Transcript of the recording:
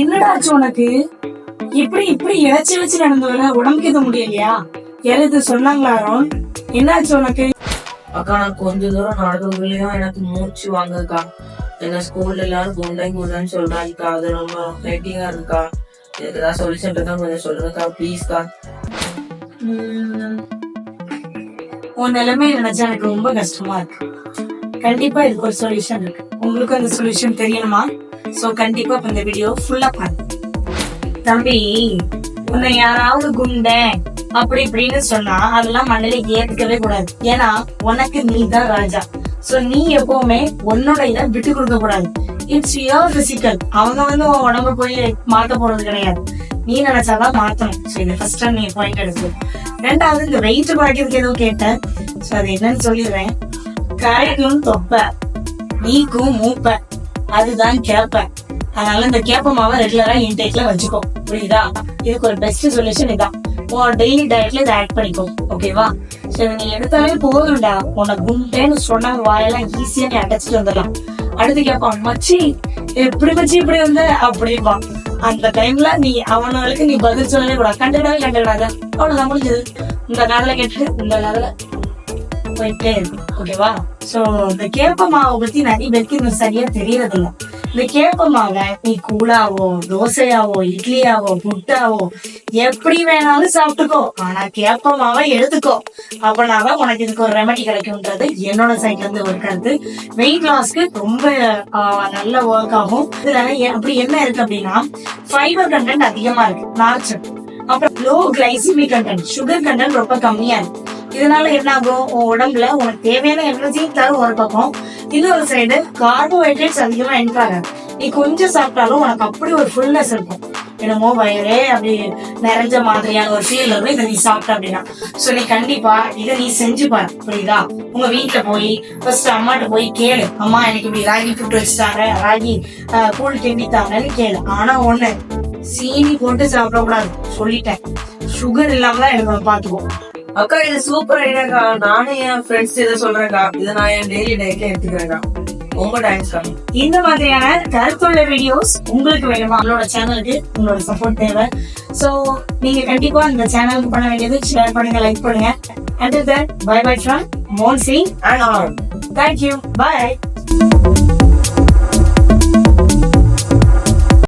என்னாச்சு உனக்கு? இப்படி இப்படி இழைச்சி வச்சு நடந்து வர உடம்புக்கு எதுவும் முடியலையா? யாராவது சொன்னாங்களா அருண்? என்னாச்சு உனக்கு? அக்கா நான் கொஞ்ச தூரம் நடக்கிறதுலயும் எனக்கு மூச்சு வாங்குதுக்கா. என்ன ஸ்கூல்ல எல்லாரும் குண்டை குண்டன்னு சொல்றாங்கக்கா. அது ரொம்ப ஹெட்டிங்கா இருக்கா ஏதாவது சொல்யூஷன் இருக்கா கொஞ்சம் சொல்லுங்கக்கா ப்ளீஸ்க்கா உன் நிலைமை நினைச்சா எனக்கு ரொம்ப கஷ்டமா இருக்கு. கண்டிப்பா இதுக்கு ஒரு சொல்யூஷன் இருக்கு. உங்களுக்கு அந்த சொல்யூஷன் தெரியணுமா? சோ கண்டிப்பா இந்த வீடியோ ஃபுல்லா பாருங்க. தம்பி உன்னை யாராவது குண்டேன். அப்படி இப்படின்னு சொன்னா அதெல்லாம் மண்ணில ஏத்துக்கவே கூடாது. ஏன்னா உனக்கு நீ தான் ராஜா. சோ நீ எப்பவுமே உன்னோட இதை விட்டு கொடுக்க கூடாது. இட்ஸ் யோர் பிசிக்கல் அவங்க வந்து உன் உடம்பு போய் மாத்த போறது கிடையாது. நீ நினைச்சாதான் மாத்தணும். சோ இது ஃபர்ஸ்ட் நீ பாயிண்ட் எடுத்து. ரெண்டாவது இந்த வெயிட் குறைக்கிறதுக்கு ஏதோ கேட்டேன். சோ அது என்னன்னு சொல்லிடுறேன். கரைக்கும் தொப்ப நீக்கும் மூப்ப. அதுதான் கேப்பேன் அதனால இந்த கேப்ப மாவை ரெகுலரா இன்டேக்ல வச்சுக்கோ. புரியுதா? இதுக்கு ஒரு பெஸ்ட் சொல்யூஷன் இதான். உன் டெய்லி டயட்ல இதை ஆட் பண்ணிக்கோ. ஓகேவா சரி நீ எடுத்தாலே போதும்டா. உன்னை குண்டேன்னு சொன்னா வாயெல்லாம் ஈஸியா நீ அடைச்சிட்டு வந்துடலாம். அடுத்து கேட்பான் மச்சி எப்படி மச்சி இப்படி வந்த? அப்படிம்பா அந்த டைம்ல நீ அவனுக்கு நீ பதில் சொல்லவே கூடாது. கண்டுக்கிடவே கண்டுக்கிடாத அவ்வளவுதான் முடிஞ்சது. இந்த காதல கேட்டு இந்த காதல போயிட்டே இருக்கு ஓகேவா சோ இந்த கேப்ப மாவை பத்தி நிறைய பேருக்கு இன்னும் சரியா தெரியறது இல்ல இந்த கேப்ப மாவை நீ கூழாவோ தோசையாவோ இட்லியாவோ புட்டாவோ எப்படி வேணாலும் சாப்பிட்டுக்கோ ஆனா கேப்ப மாவை எடுத்துக்கோ அப்படின்னாதான் உனக்கு இதுக்கு ஒரு ரெமெடி கிடைக்கும்ன்றது என்னோட சைட்ல இருந்து ஒரு கருத்து வெயிட் லாஸ்க்கு ரொம்ப ஆஹ், நல்ல ஒர்க் ஆகும் இதுல அப்படி என்ன இருக்கு அப்படின்னா ஃபைபர் கண்டென்ட் அதிகமா இருக்கு. நார்ச்சத்து அப்புறம் low glycemic content sugar content ரொம்ப கம்மியா இருக்கு. இதனால என்ன ஆகும் உன் உடம்புல உனக்கு தேவையான எனர்ஜியும் தரும் ஒரு பக்கம். இன்னொரு சைடு கார்போஹைட்ரேட்ஸ் அதிகமா என்ட்ராகாது நீ கொஞ்சம் சாப்பிட்டாலும் உனக்கு அப்படி ஒரு ஃபுல்னஸ் இருக்கும். என்னமோ வயிறே அப்படி நிறைஞ்ச மாதிரியான ஒரு ஃபீல் இருக்கும் இதை நீ சாப்பிட்ட அப்படின்னா. சோ நீ கண்டிப்பா இதை நீ செஞ்சு பாரு. புரியுதா? உங்க வீட்டுல போய் ஃபர்ஸ்ட் அம்மாட்ட போய் கேளு. அம்மா எனக்கு இப்படி ராகி புட்டு வச்சுட்டாங்க ராகி ஆஹ், கூழ் கிண்டித்தாங்கன்னு கேளு. ஆனா ஒண்ணு சீனி போட்டு சாப்பிடக்கூடாது. சொல்லிட்டேன். சுகர் இல்லாம தான் எனக்கு பாத்துக்கோ அக்கா இது சூப்பர் ஐடியாக்கா நானும் என் ஃப்ரெண்ட்ஸ் இதை சொல்றேன்க்கா. இதை நான் என் டெய்லி டயட்ல எடுத்துக்கிறேன்க்கா. ரொம்ப தேங்க்ஸ்க்கா இந்த மாதிரியான கருத்துள்ள வீடியோஸ் உங்களுக்கு வேணுமா? நம்மளோட சேனலுக்கு உங்களோட சப்போர்ட் தேவை. சோ நீங்க கண்டிப்பா இந்த சேனலுக்கு பண்ண வேண்டியது ஷேர் பண்ணுங்க லைக் பண்ணுங்க. And bye bye from Monsi and thank you bye